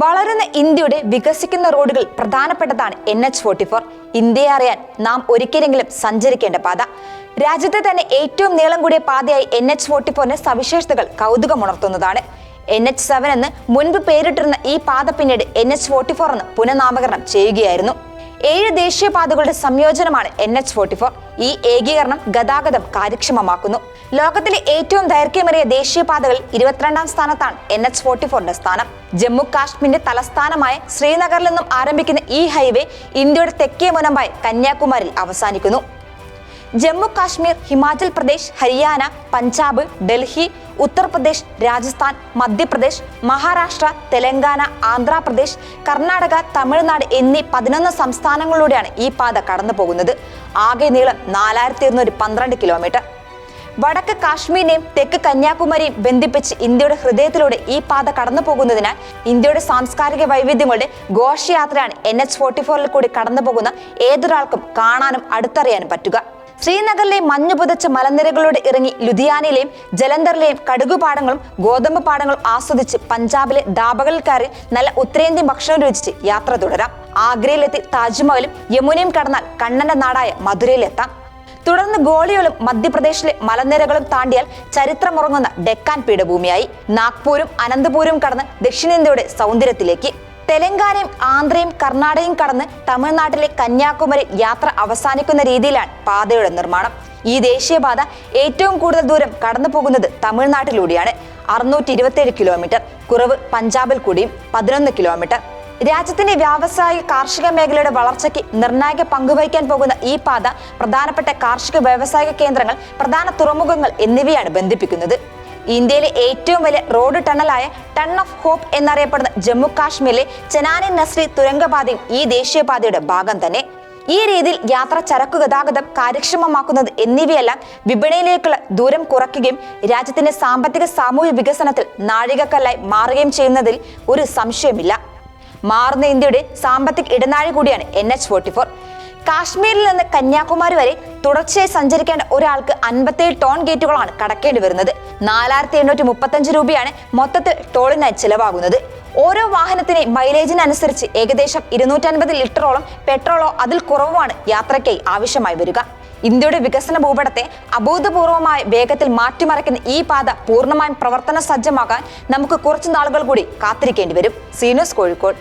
വളരുന്ന ഇന്ത്യയുടെ വികസിക്കുന്ന റോഡുകൾ പ്രധാനപ്പെട്ടതാണ് എൻ എച്ച് ഫോർട്ടി ഫോർ ഇന്ത്യയെ അറിയാൻ നാം ഒരിക്കലെങ്കിലും സഞ്ചരിക്കേണ്ട പാത. രാജ്യത്തെ തന്നെ ഏറ്റവും നീളം കൂടിയ പാതയായി എൻ എച്ച് ഫോർട്ടി ഫോറിന്റെ സവിശേഷതകൾ കൗതുകമുണർത്തുന്നതാണ്. എൻ എച്ച് സെവൻ എന്ന് മുൻപ് പേരിട്ടിരുന്ന ഈ പാത പിന്നീട് എൻ എച്ച് ഫോർട്ടി ഫോർ എന്ന് പുനഃനാമകരണം ചെയ്യുകയായിരുന്നു. ഏഴ് ദേശീയപാതകളുടെ സംയോജനമാണ് എൻ എച്ച് ഫോർട്ടി ഫോർ. ഈ ഏകീകരണം ഗതാഗതം കാര്യക്ഷമമാക്കുന്നു. ലോകത്തിലെ ഏറ്റവും ദൈർഘ്യമേറിയ ദേശീയപാതകൾ ഇരുപത്തിരണ്ടാം സ്ഥാനത്താണ് എൻ എച്ച് ഫോർട്ടി ഫോറിന്റെ സ്ഥാനം. ജമ്മു കാശ്മീരിന്റെ തലസ്ഥാനമായ ശ്രീനഗറിൽ നിന്നും ആരംഭിക്കുന്ന ഈ ഹൈവേ ഇന്ത്യയുടെ തെക്കേ മുനമ്പായി കന്യാകുമാരിൽ അവസാനിക്കുന്നു. ജമ്മു കാശ്മീർ ഹിമാചൽ പ്രദേശ് ഹരിയാന പഞ്ചാബ് ഡൽഹി ഉത്തർപ്രദേശ് രാജസ്ഥാൻ മധ്യപ്രദേശ് മഹാരാഷ്ട്ര തെലങ്കാന ആന്ധ്രാപ്രദേശ് കർണാടക തമിഴ്നാട് എന്നീ പതിനൊന്ന് സംസ്ഥാനങ്ങളിലൂടെയാണ് ഈ പാത കടന്നു പോകുന്നത് ആകെ നീളം നാലായിരത്തി ഇരുന്നൂറ്റി പന്ത്രണ്ട് കിലോമീറ്റർ. വടക്ക് കാശ്മീരിനെയും തെക്ക് കന്യാകുമാരിയും ബന്ധിപ്പിച്ച് ഇന്ത്യയുടെ ഹൃദയത്തിലൂടെ ഈ പാത കടന്നു പോകുന്നതിനാൽ ഇന്ത്യയുടെ സാംസ്കാരിക വൈവിധ്യങ്ങളുടെ ഘോഷയാത്രയാണ് എൻ എച്ച് ഫോർട്ടി ഫോറിൽ കൂടി കടന്നു പോകുന്ന ഏതൊരാൾക്കും കാണാനും അടുത്തറിയാനും പറ്റുക. ശ്രീനഗറിലെ മഞ്ഞു പുതച്ച മലനിരകളോട് ഇറങ്ങി ലുധിയാനയിലെയും ജലന്ധറിലെയും കടുകുപാടങ്ങളും ഗോതമ്പ് പാടങ്ങളും ആസ്വദിച്ച് പഞ്ചാബിലെ ധാബകളിൽ കയറി നല്ല ഉത്തരേന്ത്യൻ ഭക്ഷണം രുചിച്ച് യാത്ര തുടരാം. ആഗ്രയിലെത്തി താജ്മഹലും യമുനയും കടന്നാൽ കണ്ണന്റെ നാടായ മധുരയിലെത്താം. തുടർന്ന് ഗോളിയോളും മധ്യപ്രദേശിലെ മലനിരകളും താണ്ടിയാൽ ചരിത്രമുറങ്ങുന്ന ഡെക്കാൻ പീഠഭൂമിയായി. നാഗ്പൂരും അനന്തപൂരും കടന്ന് ദക്ഷിണേന്ത്യയുടെ സൗന്ദര്യത്തിലേക്ക്. തെലങ്കാനയും ആന്ധ്രയും കർണാടകയും കടന്ന് തമിഴ്നാട്ടിലെ കന്യാകുമാരി യാത്ര അവസാനിക്കുന്ന രീതിയിലാണ് പാതയുടെ നിർമ്മാണം. ഈ ദേശീയപാത ഏറ്റവും കൂടുതൽ ദൂരം കടന്നു പോകുന്നത് തമിഴ്നാട്ടിലൂടെയാണ്. അറുന്നൂറ്റി ഇരുപത്തിയേഴ് കിലോമീറ്റർ. കുറവ് പഞ്ചാബിൽ കൂടിയും പതിനൊന്ന് കിലോമീറ്റർ. രാജ്യത്തിന്റെ വ്യാവസായിക കാർഷിക മേഖലയുടെ വളർച്ചയ്ക്ക് നിർണായക പങ്കുവഹിക്കാൻ പോകുന്ന ഈ പാത പ്രധാനപ്പെട്ട കാർഷിക വ്യാവസായിക കേന്ദ്രങ്ങൾ പ്രധാന തുറമുഖങ്ങൾ എന്നിവയാണ് ബന്ധിപ്പിക്കുന്നത്. ഇന്ത്യയിലെ ഏറ്റവും വലിയ റോഡ് ടണലായ ടൺ ഓഫ് ഹോപ്പ് എന്നറിയപ്പെടുന്ന ജമ്മു കാശ്മീരിലെ ചെനാനി നസ്രി തുരങ്കപാതയും ഈ ദേശീയപാതയുടെ ഭാഗം തന്നെ. ഈ രീതിയിൽ യാത്ര ചരക്കു ഗതാഗതം കാര്യക്ഷമമാക്കുന്നത് എന്നിവയെല്ലാം വിപണിയിലേക്കുള്ള ദൂരം കുറയ്ക്കുകയും രാജ്യത്തിന്റെ സാമ്പത്തിക സാമൂഹ്യ വികസനത്തിൽ നാഴികക്കല്ലായി മാറുകയും ചെയ്യുന്നതിൽ ഒരു സംശയമില്ല മാറുന്ന ഇന്ത്യയുടെ സാമ്പത്തിക ഇടനാഴി കൂടിയാണ് എൻ എച്ച് ഫോർട്ടി ഫോർ കാശ്മീരിൽ നിന്ന് കന്യാകുമാരി വരെ തുടർച്ചയായി സഞ്ചരിക്കേണ്ട ഒരാൾക്ക് അൻപത്തേഴ് ടോൺ ഗേറ്റുകളാണ് കടക്കേണ്ടി വരുന്നത്. നാലായിരത്തി എണ്ണൂറ്റി മുപ്പത്തഞ്ച് രൂപയാണ് മൊത്തത്തിൽ ടോളിനായി ചിലവാകുന്നത്. ഓരോ വാഹനത്തിന് മൈലേജിനനുസരിച്ച് ഏകദേശം ഇരുന്നൂറ്റൻപത് ലിറ്ററോളം പെട്രോളോ അതിൽ കുറവുമാണ് യാത്രയ്ക്കായി ആവശ്യമായി വരിക. ഇന്ത്യയുടെ വികസന ഭൂപടത്തെ അഭൂതപൂർവമായ വേഗത്തിൽ മാറ്റിമറിക്കുന്ന ഈ പാത പൂർണമായും പ്രവർത്തന സജ്ജമാകാൻ നമുക്ക് കുറച്ചു നാളുകൾ കൂടി കാത്തിരിക്കേണ്ടി വരും. സീനോസ് കോഴിക്കോട്.